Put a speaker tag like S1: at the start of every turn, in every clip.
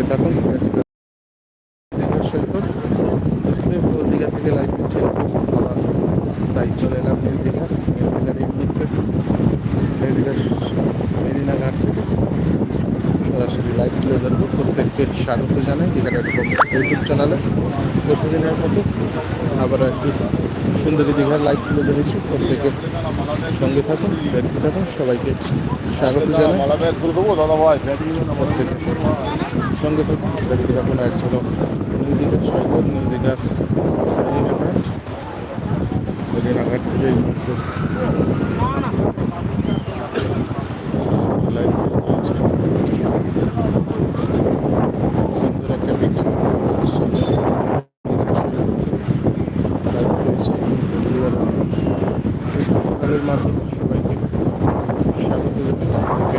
S1: সঙ্গে থাকুন দীঘার সৈকত দীঘা থেকে লাইভ ছিল আবার তাই চলে এলাম নিউ দীঘা নিউ দীঘার এই মুহূর্তে। নিউ দীঘার মেরিনা ঘাট থেকে সরাসরি লাইভ তুলে ধরবো। প্রত্যেককে স্বাগত জানাই দীঘা ডট কম ইউটিউব চ্যানেলে প্রতিদিনের মতো আবার একটি সুন্দরী দীঘার লাইভ তুলে ধরেছি। প্রত্যেকে সঙ্গে থাকুন দেখতে থাকুন সবাইকে স্বাগত জানাই। প্রত্যেকে। সঙ্গে থাকুন। দেখতে থাকুন এক ঝলক নিউ দীঘার সৈকত নিউ দীঘার মেরিনা ঘাট মেরিনা ঘাট থেকে এই মুহূর্তে লাইভ তুলে ধরেছি সুন্দর একটা বিকেল আমাদের সঙ্গে দীঘার সৈকত থেকে লাইভ রয়েছে এই মুহূর্তে পরিবার সকালের মাধ্যমে সবাইকে স্বাগত জানাই থেকে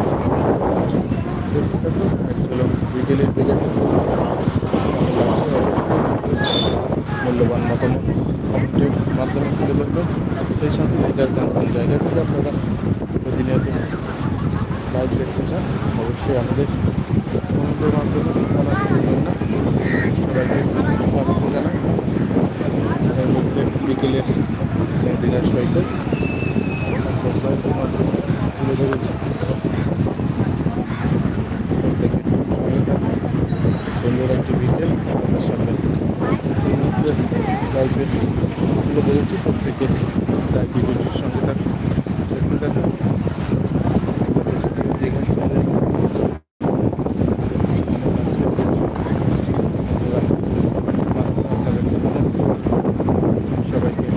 S1: দেখতে থাকুন এক ঝলক বিকেলের দিকে মূল্যবান মতামত কমেন্টের মাধ্যমে তুলে ধরবেন সেই সাথে দীঘার কোন কোন জায়গা থেকে আপনারা প্রতিনিয়ত লাইভ দেখতে চান অবশ্যই আমাদের কমেন্টের মাধ্যমে জানাতে ভুলবেন না সবাইকে স্বাগত জানাই এর মধ্যে বিকেলের দীঘার সৈকত একদম লাইভের মাধ্যমে তুলে ধরেছি প্রত্যেকে সঙ্গে থাকুন সুন্দর একটি বিকেল আমাদের সামনে এই মুহূর্তে লাইভে তুলে ধরেছি প্রত্যেকে লাইভ ভিডিওটির সঙ্গে থাকুন দেখতে থাকুন দীঘা সুন্দর সবাইকে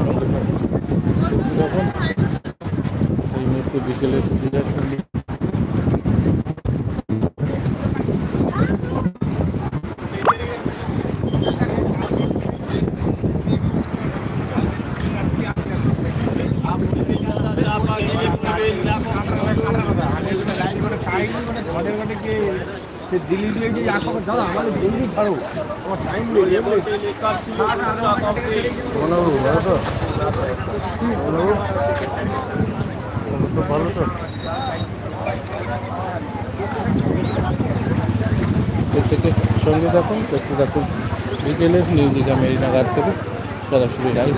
S1: সঙ্গে থাকুন যখন এই মুহূর্তে বিকেলের দীঘার সঙ্গে
S2: দিল্লি দিয়ে যে আঁকো ধরো আমাদের জলদি ছাড়ো। আমার টাইম নেই
S1: বলাবু ভালো তো ভালো তো প্রত্যেকে সঙ্গে থাকুন দেখতে থাকুন। বিকেলের নিউ দীঘা মেরিনা ঘাট থেকে সরাসরি লাইভ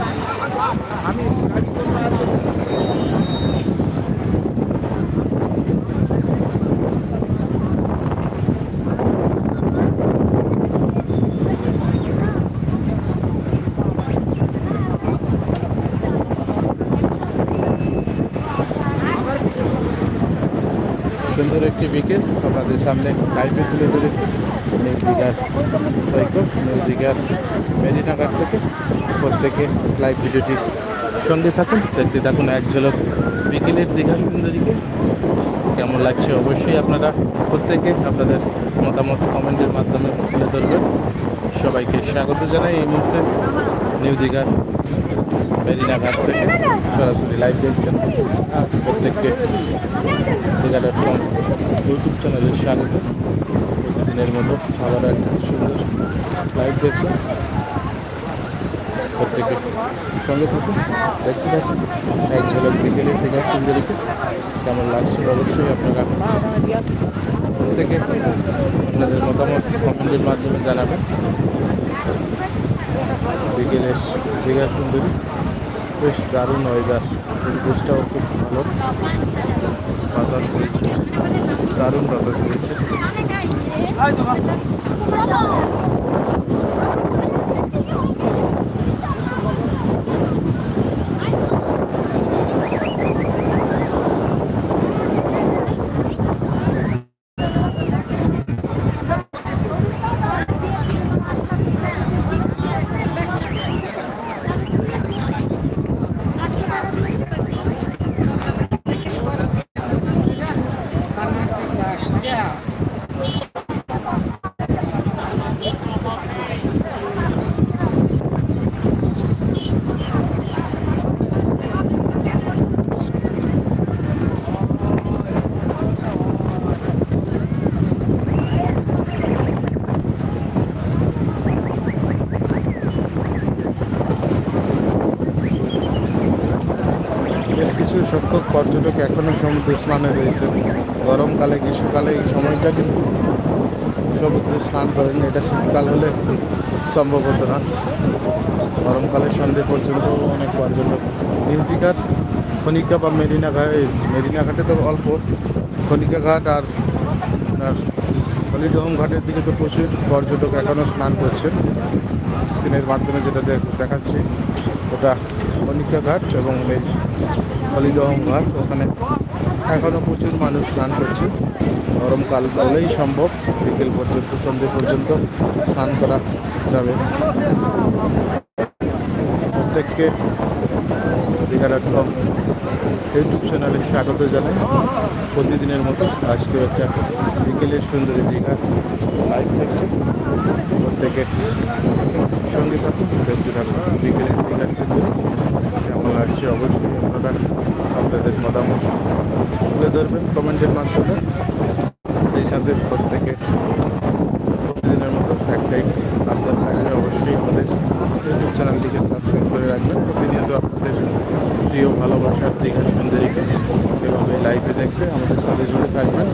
S1: সুন্দর একটি বিকেল। আপনাদের সামনে লাইভে তুলে ধরেছি। নিউ দীঘার সৈকত নিউ দীঘার মেরিনা ঘাট থেকে প্রত্যেকে লাইভ ভিডিওটির সঙ্গে থাকুন। দেখতে থাকুন এক ঝলক বিকেলের দীঘার সুন্দরীকে। কেমন লাগছে অবশ্যই আপনারা প্রত্যেকে আপনাদের মতামত কমেন্টের মাধ্যমে তুলে ধরবেন। সবাইকে স্বাগত জানাই এই মুহূর্তে নিউ দীঘার মেরিনা ঘাট থেকে সরাসরি লাইভ দেখছেন। প্রত্যেককে দীঘা ডট কম ইউটিউব চ্যানেলে স্বাগত। প্রতিদিনের মতো আবার একটা সুন্দর লাইভ দেখছেন। প্রত্যেকে সঙ্গে থাকুন, দেখতে থাকুন। এক ঝলক বিকেলের দীঘা সুন্দরীকে কেমন লাগছে অবশ্যই আপনারা প্রত্যেকে আপনাদের মতামত কমেন্টের মাধ্যমে জানাবেন। বিকেলের দীঘা সুন্দরী। বেশ দারুণ ওয়েদার পরিবেশটাও খুব ভালো। বাতাস বইছে দারুণ বাতাস বইছে Thank you. পর্যটক এখনও সমুদ্র স্নানে রয়েছে। গরমকালে, গ্রীষ্মকালে এই সময়টা কিন্তু সমুদ্রে স্নান করেন, এটা শীতকাল হলে সম্ভব হতো না। গরমকালে সন্ধে পর্যন্ত অনেক পর্যটক। নিউ দীঘার খনিকা বা মেরিনা ঘাট মেরিনা ঘাটে তো অল্প। খনিকা ঘাট আর হলিডহোম ঘাটের দিকে তো প্রচুর পর্যটক এখনও স্নান করছে স্ক্রিনের মাধ্যমে যেটা দেখ- দেখাচ্ছি। ওটা কনিকা ঘাট এবং এই হলিদহম ঘাট। ওখানে এখনও প্রচুর মানুষ স্নান করছে। গরমকাল বলেই সম্ভব। বিকেল পর্যন্ত, সন্ধে পর্যন্ত স্নান করা যাবে। প্রত্যেককে দীঘার ডট ইউটিউব চ্যানেলে স্বাগত জানাই। প্রতিদিনের মতো আজকেও একটা বিকেলের সুন্দরী দীঘা লাইভ থাকছে প্রত্যেকের সঙ্গে থাকুন, দেখতে থাকুন। বিকেলের দীঘার সুন্দরী কেমন লাগছে অবশ্যই আপনারা আপনাদের মতামত তুলে ধরবেন কমেন্টের মাধ্যমে। সেই সাথে প্রত্যেকে প্রতিদিনের মতো একটাই আপনার থাকবে। অবশ্যই আমাদের ইউটিউব চ্যানেলটিকে সাবস্ক্রাইব করে রাখবেন। প্রিয়, ভালোবাসার দীঘা সুন্দরীকে এভাবে লাইভে দেখতে আমাদের সাথে জুড়ে থাকবেন।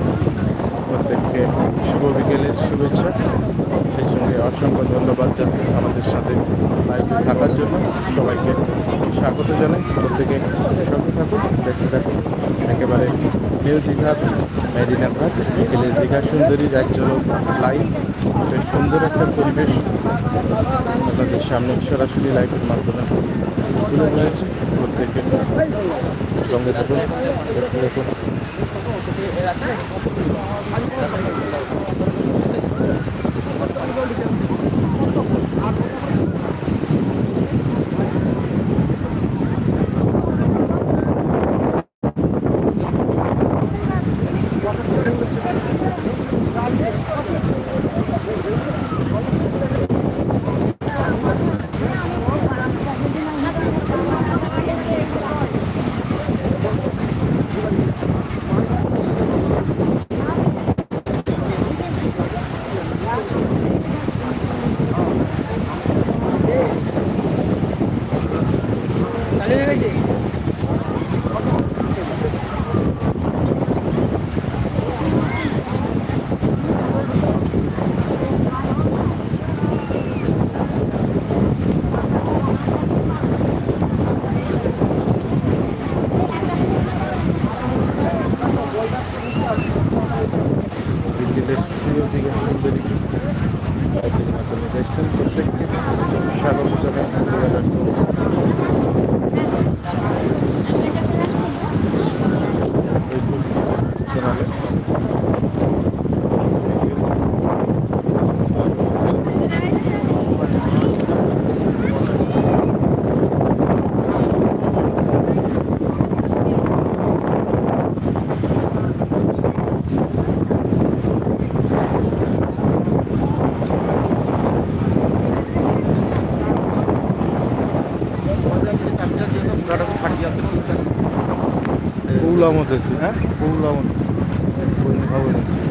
S1: প্রত্যেককে শুভ বিকেলের শুভেচ্ছা। সেই সঙ্গে অসংখ্য ধন্যবাদ জানাই আমাদের সাথে লাইভে থাকার জন্য সবাইকে স্বাগত জানাই। প্রত্যেকে সঙ্গে থাকুন, দেখতে থাকুন। একেবারে নিউ দীঘার মেরিনা ঘাট, বিকেলের দীঘা, সুন্দরীর এক ঝলক লাইভ সুন্দর একটা পরিবেশ। আপনাদের সামনে সরাসরি লাইভের মাধ্যমে তুলে ধরেছি। প্রত্যেকের সঙ্গে থাকুন দেখতে দেখুন বিকেলের মাধ্যমে দেখছেন প্রত্যেককে স্বাগত জানাই দীঘা ডট কম ইউটিউব চ্যানেলে আছে হ্যাঁ? পৌলা মতো কোন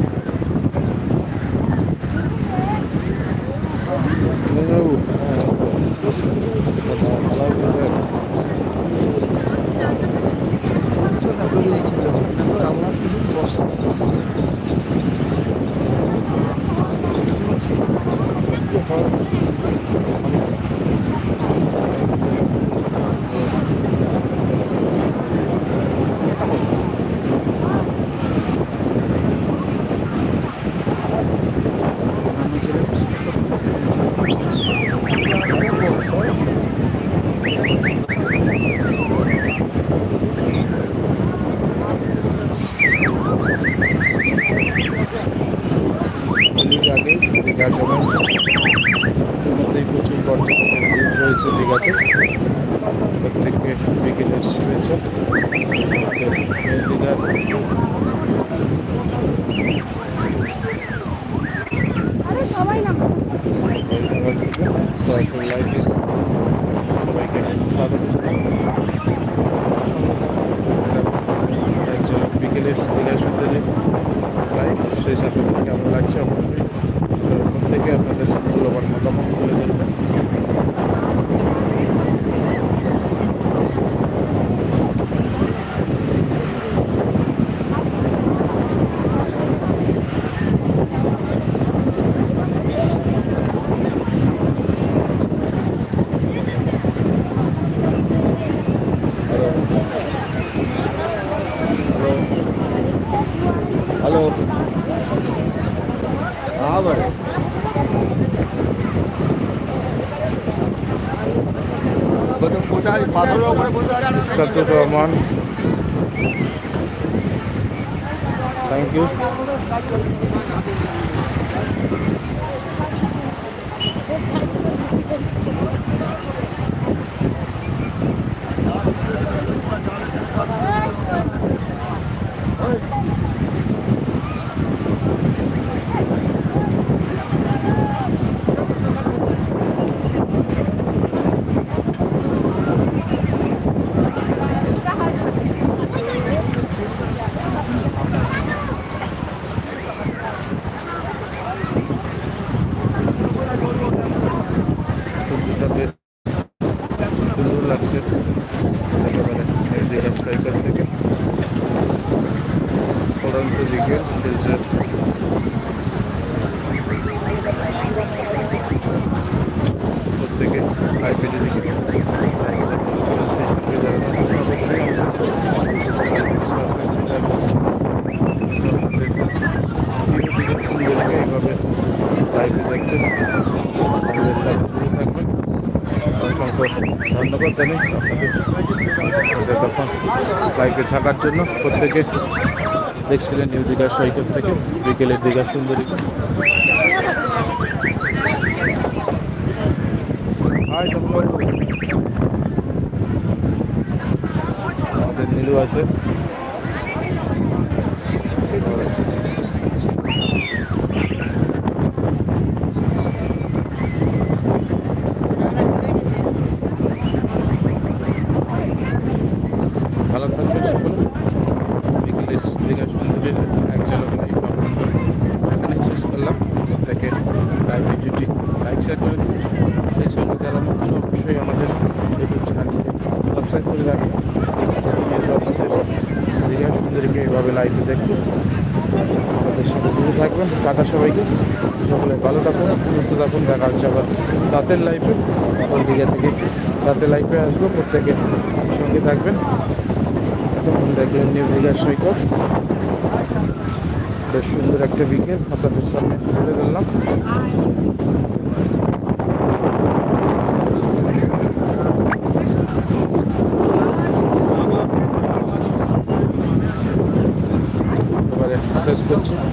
S1: সত্যত Rahman thank you Thank you. লাগছে একেবারে এই যে সাইকেল থেকে। পড়ন্ত দিকে সূর্যের প্রত্যেকে আইপিডি দিকে সেই সঙ্গে যারা নতুন অবশ্যই আমাদের এইভাবে লাইভে দেখতে আমাদের সাথে জুড়ে থাকবেন অসংখ্য ধন্যবাদ জানাই আপনাদের। তখন বাইকে থাকার জন্য প্রত্যেকে দেখছিলেন নিউ দীঘার সৈকত থেকে বিকেলের দীঘা সুন্দরী। আমাদের নীলু আছে ভালো থাকবেন সকলে বিকেলের দীঘা সুন্দরীর এক ঝলক লাইভ এখানেই শেষ করলাম প্রত্যেকে লাইভ ভিডিওটি লাইক শেয়ার করে দিন সেই সঙ্গে যারা নতুন অবশ্যই আমাদের ইউটিউব চ্যানেলকে করে প্রতিনিয়ত আপনাদের দীঘা সুন্দরীকে এইভাবে লাইভে দেখতে আমাদের সাথে জুড়ে থাকবেন। টাটা সবাইকে। সকলে ভালো থাকুন, সুস্থ থাকুন। দেখা হচ্ছে আবার রাতের লাইফে আবার দীঘা থেকে রাতের লাইফে আসব। প্রত্যেকে সঙ্গে থাকবেন। এতক্ষণ দেখলেন নিউ দীঘার সৈকত। বেশ সুন্দর একটা বিকেল আপনাদের সামনে তুলে ধরলাম। শেষ করছি